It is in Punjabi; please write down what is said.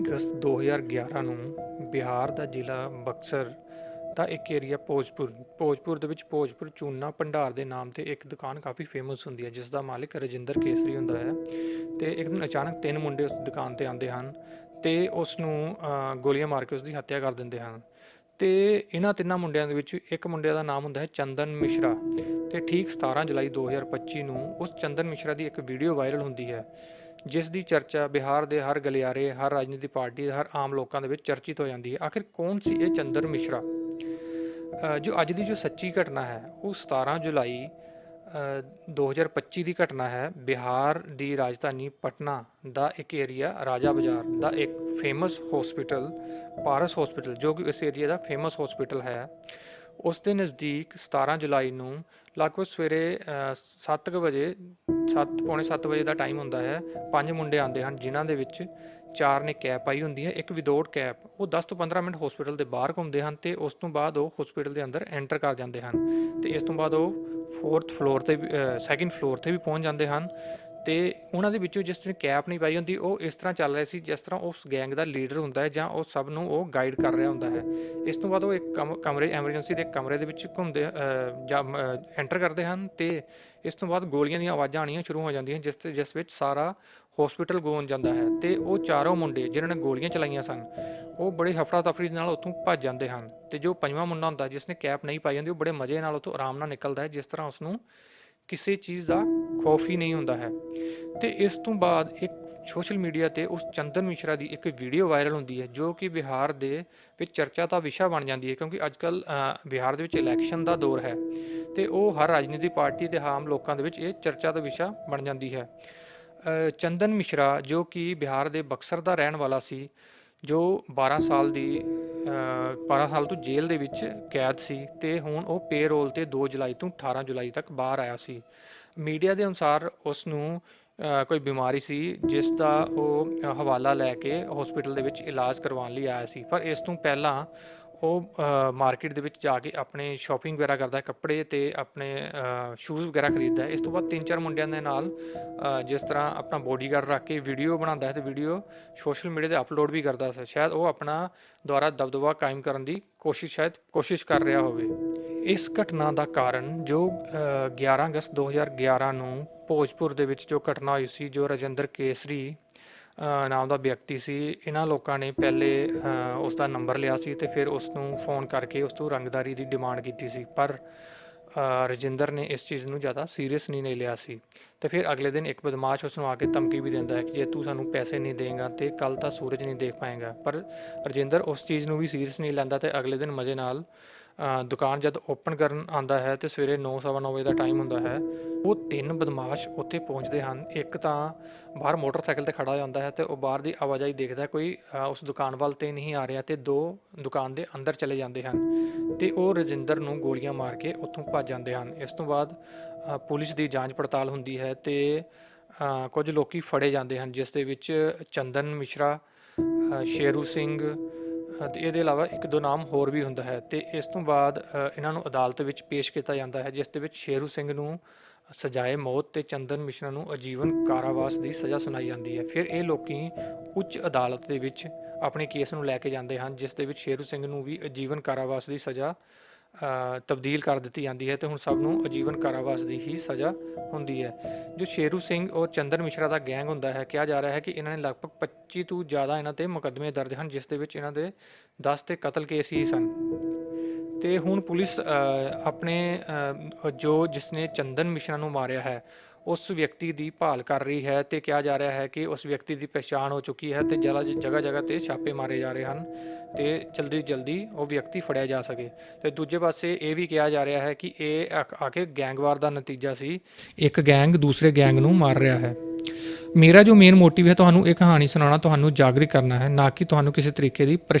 ਅਗਸਤ 2011 ਨੂੰ ਬਿਹਾਰ ਦਾ ਜ਼ਿਲ੍ਹਾ ਬਕਸਰ ਦਾ ਇੱਕ ਏਰੀਆ ਭੋਜਪੁਰ ਭੋਜਪੁਰ ਦੇ ਵਿੱਚ ਭੋਜਪੁਰ ਚੂਨਾ ਭੰਡਾਰ ਦੇ ਨਾਮ ਤੇ ਇੱਕ ਦੁਕਾਨ ਕਾਫੀ ਫੇਮਸ ਹੁੰਦੀ ਹੈ ਜਿਸ ਦਾ ਮਾਲਿਕ ਰਜਿੰਦਰ ਕੇਸਰੀ ਹੁੰਦਾ ਹੈ ਤੇ ਇੱਕ ਦਿਨ ਅਚਾਨਕ ਤਿੰਨ ਮੁੰਡੇ ਉਸ ਦੁਕਾਨ ਤੇ ਆਉਂਦੇ ਹਨ ਤੇ ਉਸ ਨੂੰ ਗੋਲੀਆਂ ਮਾਰ ਕੇ ਉਸ ਦੀ ਹੱਤਿਆ ਕਰ ਦਿੰਦੇ ਹਨ ਤੇ ਇਹਨਾਂ ਤਿੰਨਾਂ ਮੁੰਡਿਆਂ ਦੇ ਵਿੱਚ ਇੱਕ ਮੁੰਡੇ ਦਾ ਨਾਮ ਹੁੰਦਾ ਹੈ ਚੰਦਨ ਮਿਸ਼ਰਾ ਤੇ ਠੀਕ 17 ਜੁਲਾਈ 2025 ਨੂੰ ਉਸ ਚੰਦਨ ਮਿਸ਼ਰਾ ਦੀ ਇੱਕ ਵੀਡੀਓ ਵਾਇਰਲ ਹੁੰਦੀ ਹੈ ਜਿਸ ਦੀ ਚਰਚਾ ਬਿਹਾਰ ਦੇ ਹਰ ਗਲਿਆਰੇ ਹਰ ਰਾਜਨੀਤਿਕ ਪਾਰਟੀ ਹਰ ਆਮ ਲੋਕਾਂ ਦੇ ਵਿੱਚ ਚਰਚਿਤ ਹੋ ਜਾਂਦੀ ਹੈ। ਆਖਿਰ ਕੌਣ ਸੀ ਇਹ ਚੰਦਰ ਮਿਸ਼ਰਾ? ਜੋ ਅੱਜ ਦੀ ਜੋ ਸੱਚੀ ਘਟਨਾ ਹੈ ਉਹ 17 ਜੁਲਾਈ ਅ, 2025 ਦੀ ਘਟਨਾ ਹੈ। ਬਿਹਾਰ ਦੀ ਰਾਜਧਾਨੀ ਪਟਨਾ ਦਾ ਇੱਕ ਏਰੀਆ ਰਾਜਾ ਬਾਜ਼ਾਰ ਦਾ ਇੱਕ ਫੇਮਸ ਹਸਪੀਟਲ ਪਾਰਸ ਹਸਪੀਟਲ ਜੋ ਕਿ ਇਸ ਏਰੀਆ ਦਾ ਫੇਮਸ ਹਸਪੀਟਲ ਹੈ। ਉਸ ਦੇ ਨਜ਼ਦੀਕ 17 ਜੁਲਾਈ ਨੂੰ ਲਗਭਗ ਸਵੇਰੇ 7:00 ਵਜੇ 7 ਪੌਣੇ 7 ਵਜੇ ਦਾ ਟਾਈਮ ਹੁੰਦਾ ਹੈ, ਪੰਜ ਮੁੰਡੇ ਆਉਂਦੇ ਹਨ, ਜਿਨ੍ਹਾਂ ਦੇ ਵਿੱਚ ਚਾਰ ਨੇ ਕੈਪ ਪਾਈ ਹੁੰਦੀ ਹੈ, ਇੱਕ ਵਿਦਆਊਟ ਕੈਪ। ਉਹ 10 ਤੋਂ 15 ਮਿੰਟ ਹਸਪੀਟਲ ਦੇ ਬਾਹਰ ਘੁੰਮਦੇ ਹਨ ਤੇ ਉਸ ਤੋਂ ਬਾਅਦ ਉਹ ਹਸਪੀਟਲ ਦੇ ਅੰਦਰ ਐਂਟਰ ਕਰ ਜਾਂਦੇ ਹਨ ਤੇ ਇਸ ਤੋਂ ਬਾਅਦ ਉਹ 4th ਫਲੋਰ ਤੇ ਸੈਕਿੰਡ ਫਲੋਰ ਤੇ ਵੀ ਪਹੁੰਚ ਜਾਂਦੇ ਹਨ ਤੇ ਉਹਨਾਂ ਦੇ ਵਿੱਚੋਂ ਜਿਸ ਨੇ ਕੈਪ ਨਹੀਂ ਪਾਈ ਹੁੰਦੀ ਉਹ ਇਸ ਤਰ੍ਹਾਂ ਚੱਲ ਰਿਹਾ ਸੀ ਜਿਸ ਤਰ੍ਹਾਂ ਉਸ ਗੈਂਗ ਦਾ ਲੀਡਰ ਹੁੰਦਾ ਹੈ ਜਾਂ ਉਹ ਸਭ ਨੂੰ ਉਹ ਗਾਈਡ ਕਰ ਰਿਹਾ ਹੁੰਦਾ ਹੈ। ਇਸ ਤੋਂ ਬਾਅਦ ਉਹ ਇੱਕ ਕਮ- ਕਮਰੇ ਐਮਰਜੈਂਸੀ ਦੇ ਕਮਰੇ ਦੇ ਵਿੱਚ ਘੁੰਮਦੇ ਅ, ਜਾਂ ਐਂਟਰ ਕਰਦੇ ਹਨ ਤੇ ਇਸ ਤੋਂ ਬਾਅਦ ਗੋਲੀਆਂ ਦੀਆਂ ਆਵਾਜ਼ਾਂ ਆਉਣੀਆਂ ਸ਼ੁਰੂ ਹੋ ਜਾਂਦੀਆਂ ਜਿਸ ਤੇ ਜਿਸ ਵਿੱਚ ਸਾਰਾ ਹਸਪੀਟਲ ਗੂੰਜ ਜਾਂਦਾ ਹੈ ਤੇ ਉਹ ਚਾਰੋਂ ਮੁੰਡੇ ਜਿਨ੍ਹਾਂ ਨੇ ਗੋਲੀਆਂ ਚਲਾਈਆਂ ਸਨ ਉਹ ਬੜੇ ਹਫੜਾ ਤਫਰੀ ਦੇ ਨਾਲ ਉੱਥੋਂ ਭੱਜ ਜਾਂਦੇ ਹਨ ਤੇ ਜੋ ਪੰਜਵਾਂ ਮੁੰਡਾ ਹੁੰਦਾ ਜਿਸ ਨੇ ਕੈਪ ਨਹੀਂ ਪਾਈ ਹੁੰਦੀ ਉਹ ਬੜੇ ਮਜ਼ੇ ਨਾਲ ਉੱਥੋਂ ਆਰਾਮ ਨਾਲ ਨਿਕਲਦਾ ਹੈ ਜਿਸ ਤਰ੍ਹਾਂ ਉਸ ਨੂੰ ਕਿਸੇ ਚੀਜ਼ ਦਾ ਖੌਫ ਹੀ ਨਹੀਂ ਹੁੰਦਾ ਹੈ। ਤੇ ਇਸ ਤੋਂ ਬਾਅਦ ਇੱਕ ਸੋਸ਼ਲ ਮੀਡੀਆ ਤੇ ਉਸ ਚੰਦਨ ਮਿਸ਼ਰਾ ਦੀ ਇੱਕ ਵੀਡੀਓ ਵਾਇਰਲ ਹੁੰਦੀ ਹੈ, ਜੋ ਕਿ ਬਿਹਾਰ ਦੇ ਵਿੱਚ ਚਰਚਾ ਦਾ ਵਿਸ਼ਾ ਬਣ ਜਾਂਦੀ ਹੈ, ਕਿਉਂਕਿ ਅੱਜਕੱਲ ਬਿਹਾਰ ਦੇ ਵਿੱਚ ਇਲੈਕਸ਼ਨ ਦਾ ਦੌਰ ਹੈ ਤੇ ਉਹ ਹਰ ਰਾਜਨੀਤਿਕ ਪਾਰਟੀ ਤੇ ਆਮ ਲੋਕਾਂ ਦੇ ਵਿੱਚ ਇਹ ਚਰਚਾ ਦਾ ਵਿਸ਼ਾ ਬਣ ਜਾਂਦੀ ਹੈ। ਚੰਦਨ ਮਿਸ਼ਰਾ ਜੋ ਕਿ ਬਿਹਾਰ ਦੇ ਬਕਸਰ ਦਾ ਰਹਿਣ ਵਾਲਾ ਸੀ, ਜੋ 12 ਸਾਲ ਦੀ 12 ਸਾਲ ਤੋਂ ਜੇਲ੍ਹ ਦੇ ਵਿੱਚ ਕੈਦ ਸੀ ਤੇ ਹੁਣ ਉਹ ਪੇਰੋਲ ਤੇ 2 ਜੁਲਾਈ ਤੋਂ 18 ਜੁਲਾਈ ਤੱਕ ਬਾਹਰ ਆਇਆ ਸੀ। ਮੀਡੀਆ ਦੇ ਅਨੁਸਾਰ ਉਸ ਨੂੰ ਕੋਈ ਬਿਮਾਰੀ ਸੀ, ਜਿਸ ਦਾ ਉਹ ਹਵਾਲਾ ਲੈ ਕੇ ਹਸਪੀਟਲ ਦੇ ਵਿੱਚ ਇਲਾਜ ਕਰਵਾਉਣ ਲਈ ਆਇਆ ਸੀ। ਪਰ ਇਸ ਤੋਂ ਪਹਿਲਾਂ ਉਹ ਮਾਰਕੀਟ ਦੇ ਵਿੱਚ ਜਾ ਕੇ ਆਪਣੇ ਸ਼ਾਪਿੰਗ ਵਗੈਰਾ ਕਰਦਾ ਕੱਪੜੇ ਤੇ ਆਪਣੇ ਸ਼ੂਜ਼ ਵਗੈਰਾ ਖਰੀਦਦਾ ਹੈ। ਇਸ ਤੋਂ ਬਾਅਦ ਤਿੰਨ ਚਾਰ ਮੁੰਡਿਆਂ ਦੇ ਨਾਲ ਜਿਸ ਤਰ੍ਹਾਂ ਆਪਣਾ ਬੋਡੀਗਾਰਡ ਰੱਖ ਕੇ ਵੀਡੀਓ ਬਣਾਉਂਦਾ ਹੈ ਤੇ ਵੀਡੀਓ ਸੋਸ਼ਲ ਮੀਡੀਆ ਤੇ ਅਪਲੋਡ ਵੀ ਕਰਦਾ ਹੈ। ਸ਼ਾਇਦ ਉਹ ਆਪਣਾ ਦੁਆਰਾ ਦਬਦਬਾ ਕਾਇਮ ਕਰਨ ਦੀ ਕੋਸ਼ਿਸ਼ ਸ਼ਾਇਦ ਕੋਸ਼ਿਸ਼ ਕਰ ਰਿਹਾ ਹੋਵੇ। ਇਸ ਘਟਨਾ ਦਾ ਕਾਰਨ ਜੋ ਅ, 11 ਅਗਸਤ 2011 ਨੂੰ ਭੋਜਪੁਰ ਦੇ ਵਿੱਚ ਜੋ ਘਟਨਾ ਹੋਈ ਸੀ ਜੋ ਰਜਿੰਦਰ ਕੇਸਰੀ ਨਾਮ ਦਾ ਵਿਅਕਤੀ ਸੀ। ਇਹਨਾਂ ਲੋਕਾਂ ਨੇ ਪਹਿਲੇ ਉਸ ਦਾ ਨੰਬਰ ਲਿਆ ਸੀ ਤੇ ਫਿਰ ਉਸ ਨੂੰ ਫੋਨ ਕਰਕੇ ਉਸ ਤੋਂ ਰੰਗਦਾਰੀ ਦੀ ਡਿਮਾਂਡ ਕੀਤੀ ਸੀ। ਪਰ ਰਜਿੰਦਰ ਨੇ ਇਸ ਚੀਜ਼ ਨੂੰ ਜ਼ਿਆਦਾ ਸੀਰੀਅਸ ਨਹੀਂ ਨਹੀਂ ਲਿਆ ਸੀ। ਤੇ ਫਿਰ ਅਗਲੇ ਦਿਨ ਇੱਕ ਬਦਮਾਸ਼ ਉਸ ਨੂੰ ਆ ਕੇ ਧਮਕੀ ਵੀ ਦਿੰਦਾ ਹੈ ਕਿ ਜੇ ਤੂੰ ਸਾਨੂੰ ਪੈਸੇ ਨਹੀਂ ਦੇਂਗਾ ਤੇ ਕੱਲ ਤਾਂ ਸੂਰਜ ਨਹੀਂ ਦੇਖ ਪਾਏਗਾ। ਪਰ ਰਜਿੰਦਰ ਉਸ ਚੀਜ਼ ਨੂੰ ਵੀ ਸੀਰੀਅਸ ਨਹੀਂ ਲੈਂਦਾ ਤੇ ਅਗਲੇ ਦਿਨ ਮਜ਼ੇ ਨਾਲ ਦੁਕਾਨ ਜਦ ਓਪਨ ਕਰਨ ਆਂਦਾ ਹੈ ਤੇ ਸਵੇਰੇ 9:30 ਵਜੇ ਦਾ ਟਾਈਮ ਹੁੰਦਾ ਹੈ ਉਹ ਤਿੰਨ ਬਦਮਾਸ਼ ਉੱਥੇ ਪਹੁੰਚਦੇ ਹਨ। ਇੱਕ ਤਾਂ ਬਾਹਰ ਮੋਟਰਸਾਈਕਲ ਤੇ ਖੜਾ ਹੋ ਜਾਂਦਾ ਹੈ ਤੇ ਉਹ ਬਾਹਰ ਦੀ ਆਵਾਜਾਈ ਦੇਖਦਾ ਕੋਈ ਉਸ ਦੁਕਾਨ ਵੱਲ ਤੇ ਨਹੀਂ ਆ ਰਿਹਾ ਤੇ ਦੋ ਦੁਕਾਨ ਦੇ ਅੰਦਰ ਚਲੇ ਜਾਂਦੇ ਹਨ ਤੇ ਉਹ ਰਜਿੰਦਰ ਨੂੰ ਗੋਲੀਆਂ ਮਾਰ ਕੇ ਉੱਥੋਂ ਭੱਜ ਜਾਂਦੇ ਹਨ। ਇਸ ਤੋਂ ਬਾਅਦ ਪੁਲਿਸ ਦੀ ਜਾਂਚ ਪੜਤਾਲ ਹੁੰਦੀ ਹੈ ਤੇ ਕੁਝ ਲੋਕੀ ਫੜੇ ਜਾਂਦੇ ਹਨ ਜਿਸ ਦੇ ਵਿੱਚ ਚੰਦਨ ਮਿਸ਼ਰਾ ਸ਼ੇਰੂ ਸਿੰਘ ਅ, ਤੇ ਇਹਦੇ ਇਲਾਵਾ ਇੱਕ ਦੋ ਨਾਮ ਹੋਰ ਵੀ ਹੁੰਦਾ ਹੈ ਤੇ ਇਸ ਤੋਂ ਬਾਅਦ ਇਹਨਾਂ ਨੂੰ ਅਦਾਲਤ ਵਿੱਚ ਪੇਸ਼ ਕੀਤਾ ਜਾਂਦਾ ਹੈ ਜਿਸ ਦੇ ਵਿੱਚ ਸ਼ੇਰੂ ਸਿੰਘ ਨੂੰ ਸਜ਼ਾਏ ਮੌਤ ਤੇ ਚੰਦਨ ਮਿਸ਼ਰਾ ਨੂੰ ਆਜੀਵਨ ਕਾਰਾਵਾਸ ਦੀ ਸਜ਼ਾ ਸੁਣਾਈ ਜਾਂਦੀ ਹੈ। ਫਿਰ ਇਹ ਲੋਕੀ ਉੱਚ ਅਦਾਲਤ ਦੇ ਵਿੱਚ ਆਪਣੇ ਕੇਸ ਨੂੰ ਲੈ ਕੇ ਜਾਂਦੇ ਹਨ, ਜਿਸ ਦੇ ਵਿੱਚ ਸ਼ੇਰੂ ਸਿੰਘ ਨੂੰ ਵੀ ਆਜੀਵਨ ਕਾਰਾਵਾਸ ਦੀ ਸਜ਼ਾ ਤਬਦੀਲ ਕਰ ਦਿੱਤੀ ਜਾਂਦੀ ਹੈ ਤੇ ਹੁਣ ਸਭ ਨੂੰ ਆਜੀਵਨ ਕਾਰਾਵਾਸ ਦੀ ਹੀ ਸਜ਼ਾ ਹੁੰਦੀ ਹੈ। ਜੋ ਸ਼ੇਰੂ ਸਿੰਘ ਔਰ ਚੰਦਨ ਮਿਸ਼ਰਾ ਦਾ ਗੈਂਗ ਹੁੰਦਾ ਹੈ, ਕਿਹਾ ਜਾ ਰਿਹਾ ਹੈ ਕਿ ਇਹਨਾਂ ਨੇ ਲਗਭਗ 25 ਤੋਂ ਜ਼ਿਆਦਾ ਇਹਨਾਂ ਤੇ ਮੁਕੱਦਮੇ ਦਰਜ ਹਨ, ਜਿਸ ਦੇ ਵਿੱਚ ਇਹਨਾਂ ਦੇ 10 ਤੇ ਕਤਲ ਕੇਸ ਹੀ ਸਨ। ਤੇ ਹੁਣ ਪੁਲਿਸ ਆਪਣੇ ਅ, ਜੋ ਜਿਸਨੇ ਚੰਦਨ ਮਿਸ਼ਰਾ ਨੂੰ ਮਾਰਿਆ ਹੈ ਉਸ ਵਿਅਕਤੀ ਦੀ ਭਾਲ ਕਰ ਰਹੀ ਹੈ ਤੇ ਕਿਹਾ ਜਾ ਰਿਹਾ ਹੈ ਕਿ ਉਸ ਵਿਅਕਤੀ ਦੀ ਪਛਾਣ ਹੋ ਚੁੱਕੀ ਹੈ ਤੇ ਜਗ੍ਹਾ ਜਗ੍ਹਾ ਜਗ੍ਹਾ ਤੇ ਛਾਪੇ ਮਾਰੇ ਜਾ ਰਹੇ ਹਨ ਤੇ ਜਲਦੀ ਜਲਦੀ ਉਹ ਵਿਅਕਤੀ ਫੜਿਆ ਜਾ ਸਕੇ। ਤੇ ਦੂਜੇ ਪਾਸੇ ਇਹ ਵੀ ਕਿਹਾ ਜਾ ਰਿਹਾ ਹੈ ਕਿ ਇਹ ਆ- ਆਖਿਰ ਗੈਂਗਵਾਰ ਦਾ ਨਤੀਜਾ ਸੀ। ਇੱਕ ਗੈਂਗ ਦੂਸਰੇ ਗੈਂਗ ਨੂੰ ਮਾਰ ਰਿਹਾ ਹੈ। ਮੇਰਾ ਜੋ ਮੇਨ ਮੋਟਿਵ ਹੈ ਤੁਹਾਨੂੰ ਇਹ ਕਹਾਣੀ ਸੁਣਾਉਣਾ ਤੁਹਾਨੂੰ ਜਾਗਰਿਤ ਕਰਨਾ ਹੈ ਨਾ ਕਿ ਤੁਹਾਨੂੰ ਕਿਸੇ ਤਰੀਕੇ ਦੀ